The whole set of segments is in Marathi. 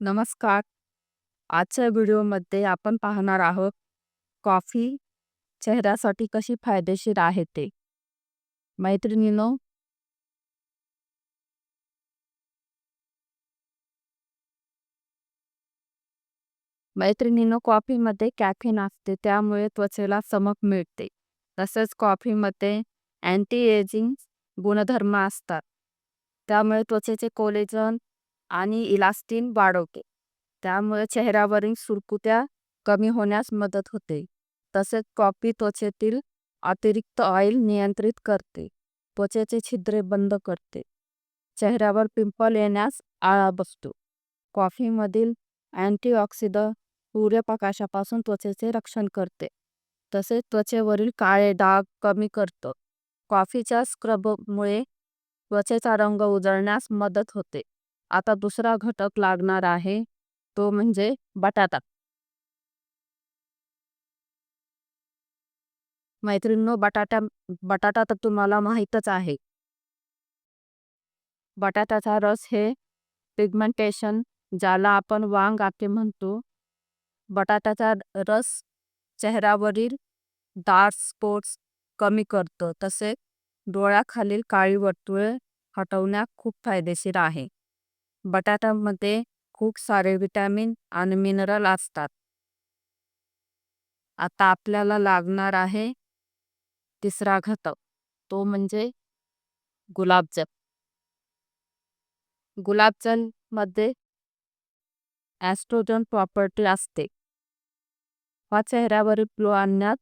नमस्कार. आजच्या व्हिडिओमध्ये आपण पाहणार आहोत कॉफी चेहऱ्यासाठी कशी फायदेशीर आहे ते. मैत्रिणीनो मैत्रिणीनो कॉफीमध्ये कॅफेन असते त्यामुळे त्वचेला चमक मिळते. तसेच कॉफीमध्ये अँटी एजिंग गुणधर्म असतात. त्यामुळे त्वचेचे कोलेजन आणि इलास्टिन वाढवते. त्यामुळे चेहऱ्यावरील सुरकुत्या कमी होण्यास मदत होते. तसेच कॉफी त्वचेतील अतिरिक्त ऑइल नियंत्रित करते. त्वचेचे छिद्रे बंद करते. चेहऱ्यावर पिंपल येण्यास आळा बसतो. कॉफीमधील अँटीऑक्सिडंट सूर्यप्रकाशापासून त्वचेचे रक्षण करते. तसेच त्वचेवरील काळे डाग कमी करतं. कॉफीच्या स्क्रबमुळे त्वचेचा रंग उजळण्यास मदत होते. आता दुसरा घटक लागणार आहे तो म्हणजे बटाटा. मैत्रिणींनो बटाटा बटाटा तर तुम्हाला माहीतच आहे. बटाट्याचा रस हे पिगमेंटेशन ज्याला आपण वांग आके म्हणतो. बटाट्याचा रस चेहऱ्यावरील डार्क स्पॉट्स कमी करतो तसेच डोळ्याखालील काळी वर्तुळे हटवण्यात खूप फायदेशीर आहे. बटाट्यामध्ये खूप सारे विटॅमिन आणि मिनरल असतात. आता आपल्याला लागणार आहे तिसरा घटक तो म्हणजे गुलाबजल गुलाबजलमध्ये ॲस्ट्रोजन प्रॉपर्टी असते. हा चेहऱ्यावरील ग्लो आणण्यात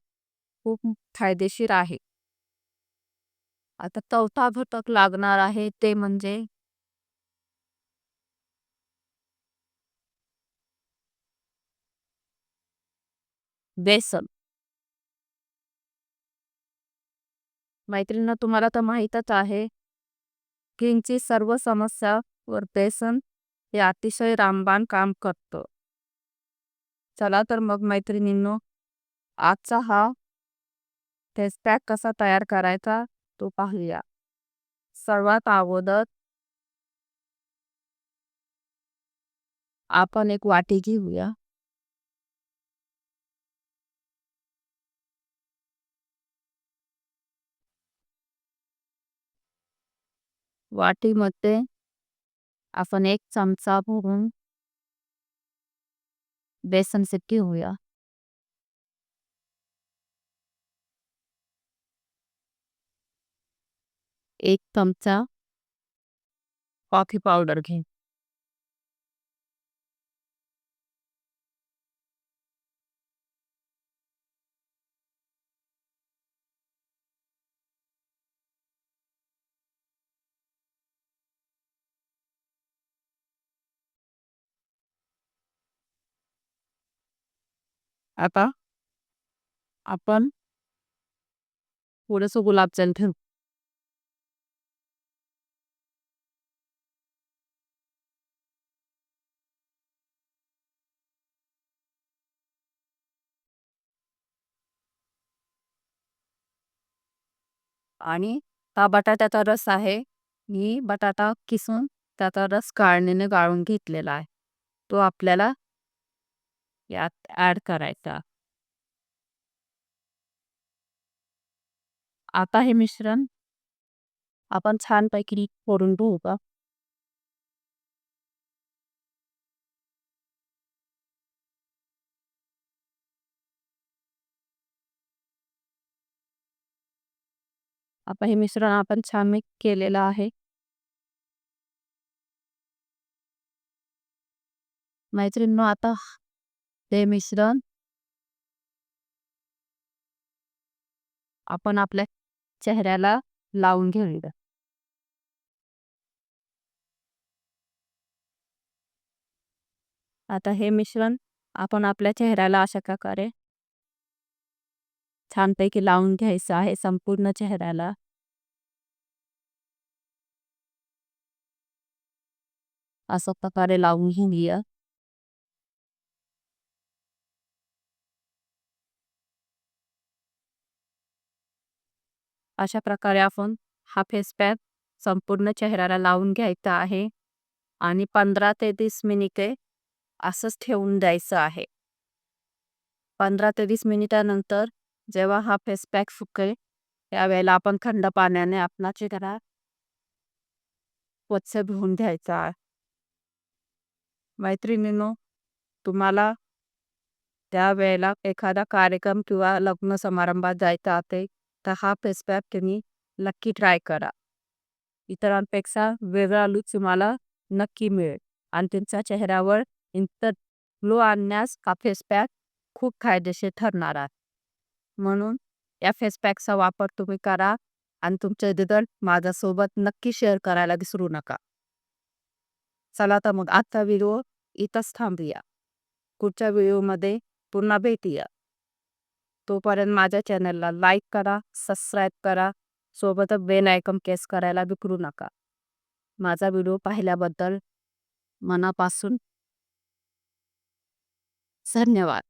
खूप फायदेशीर आहे. आता चौथा घटक लागणार आहे ते म्हणजे बेसन. मैत्रिणींना तुम्हाला तर माहीतच आहे किंगची सर्व समस्यावर बेसन हे अतिशय रामबाण काम करतं. चला तर मग मैत्रिणींनो आजचा हा फेस पॅक कसा तयार करायचा तो पाहूया. सर्वात अगोदर आपण एक वाटी घेऊया. वाटीमध्ये आपण एक चमचा भरून बेसन पीठ घेऊया एक चमचा कॉफ़ी पाउडर घे। आता आपण थोडस गुलाबजाम ठेवू. आणि हा बटाट्याचा रस आहे. मी बटाटा किसून त्याचा रस गाळणीने गाळून घेतलेला आहे. तो आपल्याला यात ॲड करायचा. आता हे मिश्रण आपण छानपैकी फोडून घेऊ का? आता हे मिश्रण आपण छान मिक्स केलेलं आहे. मैत्रिणींनो आता ते मिश्रण आपण आपल्या चेहऱ्याला लावून घेऊया आता हे मिश्रण आपण आपल्या चेहऱ्याला अशा प्रकारे छानपैकी लावून घ्यायचं आहे संपूर्ण चेहऱ्याला. असं प्रकारे लावून घेऊया अशा प्रकारे आपण हा फेस पॅक संपूर्ण चेहऱ्याला लावून घ्यायचा आहे आणि पंधरा ते तीस मिनिटे असंच ठेवून द्यायचं आहे. पंधरा ते वीस मिनिटानंतर जेव्हा हा फेस पॅक सुकेल त्यावेळेला आपण थंड पाण्याने आपला चेहरा स्वच्छ धुवून घ्यायचा. आहे मैत्रिणींनो तुम्हाला त्यावेळेला एखादा कार्यक्रम किंवा लग्न समारंभात जायचं असेल तर हा फेस पॅक तुम्ही नक्की ट्राय करा. इतरांपेक्षा वेगळा लुक तुम्हाला नक्की मिळेल. आणि तुमच्या चेहऱ्यावर इंस्टंट ग्लो आणण्यास हा फेस पॅक खूप फायदेशीर ठरणार आहे. म्हणून या फेस पॅकचा वापर तुम्ही करा आणि तुमचे रिझल्ट माझ्यासोबत नक्की शेअर करायला विसरू नका. चला तर मग आजचा व्हिडिओ इथंच थांबूया. पुढच्या व्हिडिओमध्ये पुन्हा भेटूया. तोपर्यंत माझ्या चॅनलला लाईक करा सबस्क्राईब करा. सोबतच बेल आयकॉन केस करायला विसरू नका. माझा व्हिडिओ पाहिल्याबद्दल मनापासून धन्यवाद.